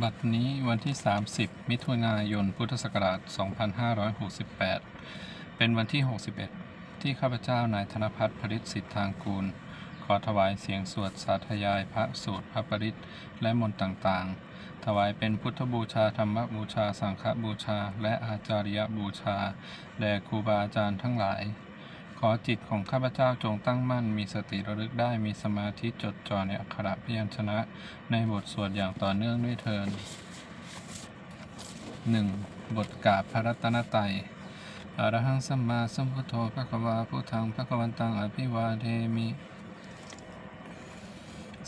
บัดนี้วันที่ 30 มิถุนายน พุทธศักราช 2568 เป็นวันที่ 61 ที่ข้าพเจ้านายธนพัฒน์ผลิตสิทธางกูล ขอถวายเสียงสวดสาธยายพระสูตรพระปริตและมนต์ต่างๆ ถวายเป็นพุทธบูชาธรรมบูชา สังฆบูชา และอาจาริยบูชา แด่ครูบาอาจารย์ทั้งหลาย ขอจิตของข้าพเจ้าจงตั้งมั่น มีสติระลึกได้ มีสมาธิจดจ่อในอักขระพยัญชนะ ในบทสวดอย่างต่อเนื่องด้วยเทิน 1. บทกาบพระรัตนตรัยอรหังสัมมาสัมพุทโธพระควาพุทธังพระควันตังอภิวาเทมิ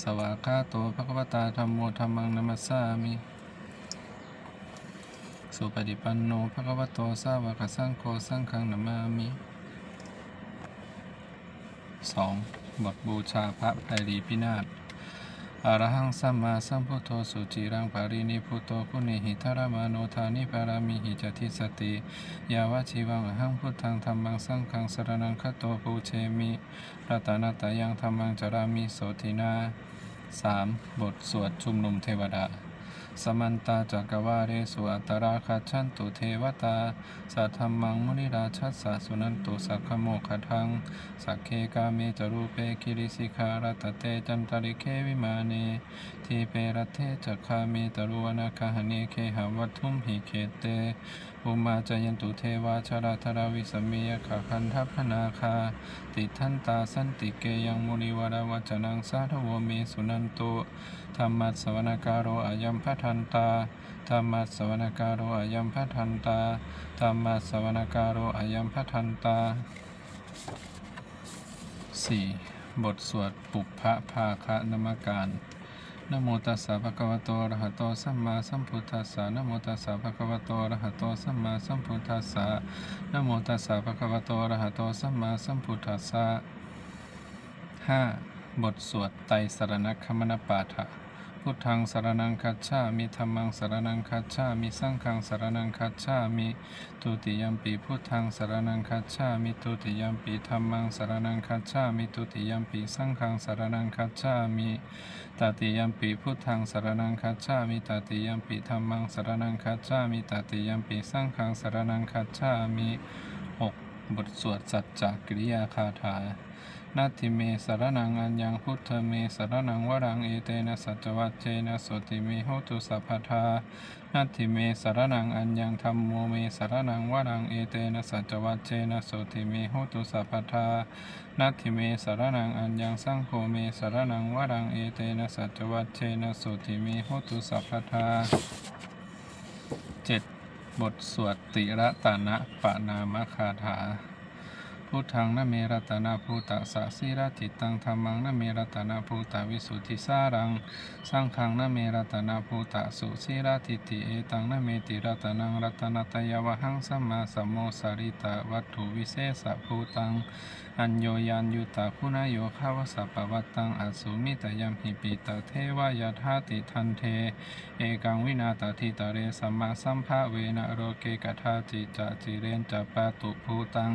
สวากาโตพระควตาธรรมโมธรรมังนัมสสามิ สุปฏิปันโนพระควโตสาวกสังโฆสังฆังนามามิ 2. บทบูชาพระไพรีพินาศอรหังสัมมาสัมพุทโธสุจิรังปารินิพุทโธคุณิหิทารมาโนธานิปารามิหิจติสติ ยาวชีวังหังพุทธังธรรมังสังฆังสรนังคโตปูเชมิรัตนาตายังธรรมังจารามิโสตินา 3. บทสวดชุมนุมเทวดา สมันตาจักวาเรสุอัตราคาชันตุเทวตา สัทธรรมังมุนิราชัสสะสุนันตุสักขโมคทัง สักเคกาเมจรูปเปกิริสิคารัตเตจันตริเควิมาเนทีเปรัตเทจักขาเมตรุวนาคาหเนเคหวัตถุมหิเขเต อุมาจยันตุเทวาชราธราวิสเมียขาคันทัพนาคา ติทันตาสันติเกยังมุนิวรวัจนังสาธวเมสุนันตุธรรมัสสวนการโรอายัมพัทันตาธรรมัสสวนการโรอายัมพัทันตาธรรมัสสวนการโรอายัมพัทันตา 4. บทสวดปุพพะภาคะนมการ นะโมตัสสะภะคะวะโตอะระหะโตสัมมาสัมพุทธัสสะนะโมตัสสะภะคะวะโตอะระหะโตสัมมาสัมพุทธัสสะนะโมตัสสะภะคะวะโตอะระหะโตสัมมาสัมพุทธัสสะ 5. บทสวดไตรสรณคมนปาฐะ พุทธังสารนังคัจฉามิธรรมังสรนังคัจฉามิสังฆังสารนังคัจฉามิทุติยัมปีพุทธังสารนังคัจฉามิทุติยัมปีธรรมังสรนังคัจฉามิทุติยัมปีสังฆังสารนังคัจฉามิตติยัมปีพุทธังสารนังคัจฉามิตติยัมปีธรรมังสรนังคัจฉามิตติยัมปีสังฆังสารนังคัจฉามิ 6. บทสวดสัจจกิริยาคาถา นาทิเมสารนังอัญญังพุทธเมสารนังวรังเอเตนะสัจวัจเจนะสติเมโหตุสัพพทานาทิเมสารนังอัญญังธรรมโมเมสารนังวรังเอเตนะสัจวัจเจนะสติเมโหตุสัพพทานาทิเมสารนังอัญญังสังโฆเมสารนังวรังเอเตนะสัจวัจเจนะสติเมโหตุสัพพทา 7. บทสวดติระตานะปะนามคาถา พุทธังนะเมรัตนาภูตะสะสิรติตังธรรมังนะเมรัตนาภูตะวิสุทธิสารังสังฆังนะเมรัตนาภูตะสุสิรติติเอตังนะเมติรัตนังรัตนตยวหังสัมมาสัมโมสาริตะวัตถุวิเศษภูตัง อัญโยยันยุตาคุณโยคาวสัพพวัตตังอสุมิตยัมหิปิตเทวายาธาติทันเท เอกังวินาตทิตเรสัมมาสัมภะเวนะโรเกกทาจิจจิเรนจปาตุภูตัง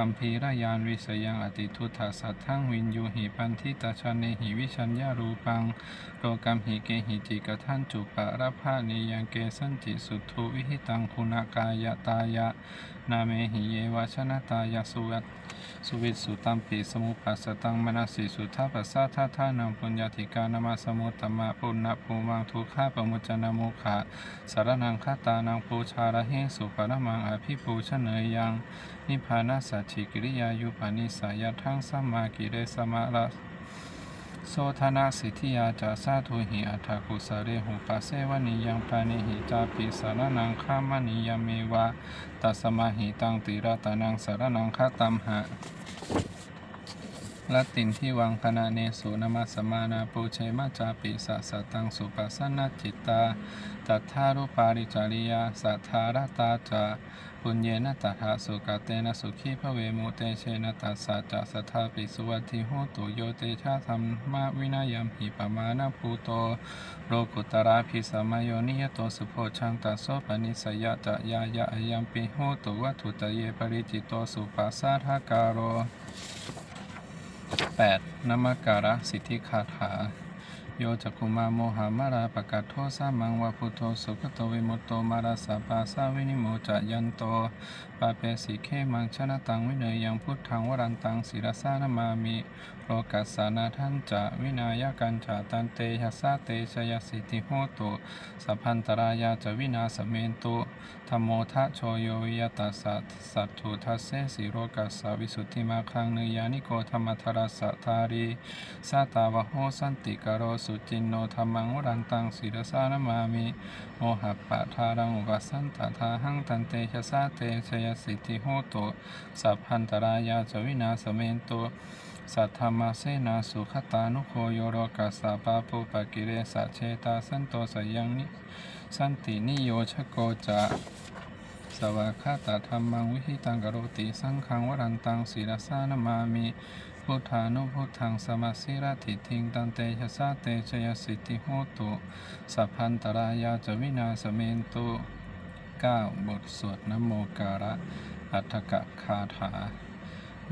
คัมภีรายานวิสยังอติทุตถาสัทธังวินยูหิปันทิตาชนเนหิวิชัญญารูปังโลกัมหิเกหิจิกทันจุปะระภานิยังเกสันจิสุทุวิหิตังคุณากายตายะ นาเมหิเยวชนะตายาสุวัตสุวิสุตัมปิสมุปัสตังมนสิสุทัพพสสะทาทานังปุญญาธิกานามาสมุตตมะปุณณภูมังทุกขาปมุจนะโมขะสารนังคาตานังปูชาระเหสุปรมังอภิปูชเนยยังนิพพานัสสัจฉิกิริยายุปานิสายาทั้งสัมมากิเรสมาละโสธนาสิทธิยาจาสาธุหิอัฏกุสเรหุปัสเสวนิยังปานิหิจาปิสารนังฆามนิยเมวะตัสมาหิตังติรตานังสารนังฆาตัมหะ ละตินที่วังคณะเนสุนมัสมานาปูเชมาจาปิสัสสตังสุปัสสนจิตตาตัทธารุปาริจาริยาสัทธารตาจาปุญเยนะตัทธาสุกเตนะสุขีพระเวมุเตเชนะตัสสะจะสัทธาปิสุวัตถิโหตุโยเตชะธรรมาวินายมหิปมานะภูโตโรกุตราภิสมโยนิยโตสุโพชังตัสโสปนิสยะจะยายะอายัมปิโหตุวัตถุตเยปริจิตโตสุปัสสะทการโร 8. นมการะสิทธิคาถา โยจักขุมาโมหามาราปะกัตโทสามังวาพุโทสุขโตวิมุตโตมาราสาปาสาวินิโมจายันโตปาเปสิเคมังชนะตังวิเนยยังพุทธังวรันตังศิรสานามามิโลกัสสานาทันจะวินายกันจะตันเตหัสสะเตชยสิทธิโหตุสัพพันตรายาจะวินาสเมนตุธรรมโมทะโชโยวิยตัสสะสัตถุทัสเสสิโรกัสสะวิสุทธิมาคังเนยานิโกธรรมทรัสสะทารีสาตาวะโหสันติกโรสุจินโนธรรมังวรันตังศิรสานามามิโมหัปปะทารังอุปัสสันตทาหังตันเตชะสาเตชยสิทธิโหตุสัพพันตรายาจวินาสเมนตุสัทธรรมาเสนาสุขตานุโคโยโรกัสสะปาปุปะกิเรสะเชตาสันโตสยังนิสันตินิโยชโกจะสวากาตธรรมังวิหิตังกโรติสังฆังวรันตังศีรสานามามิพุทธานุพุทธังสมัสสิรติทิงตันเตชะสาเตชยสิทธิโหตุสัพพันตรายาจวินาสเมนตุ 9. บทสวดนโมการะอัฏฐกะคาถา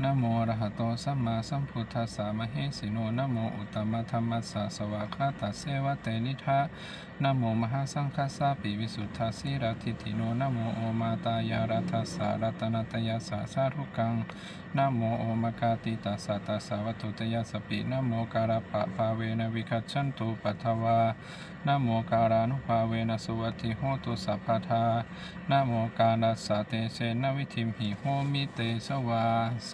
นะโมระหะโตสัมมาสัมพุทธัสสะมะเหสิโนนะโมอุตตมะธรรมัสสะสวากขาตัสเสวะเตนิทะนะโมมหาสังฆสสะปิวิสุทธาสีรัติติโนนะโมโอมาตายารัตสสะรัตนตยาสะสาธุกังนะโมโอมกาติตัสสะตัสสะวัตุตยาสปินะโมการะปะภาเวนะวิคัจฉันตุปัทวานะโมการานุภาเวนะสุวัติโหตุสัพพทานะโมกานัสสะเตเชนวิธิมหิโหมิเตสวาส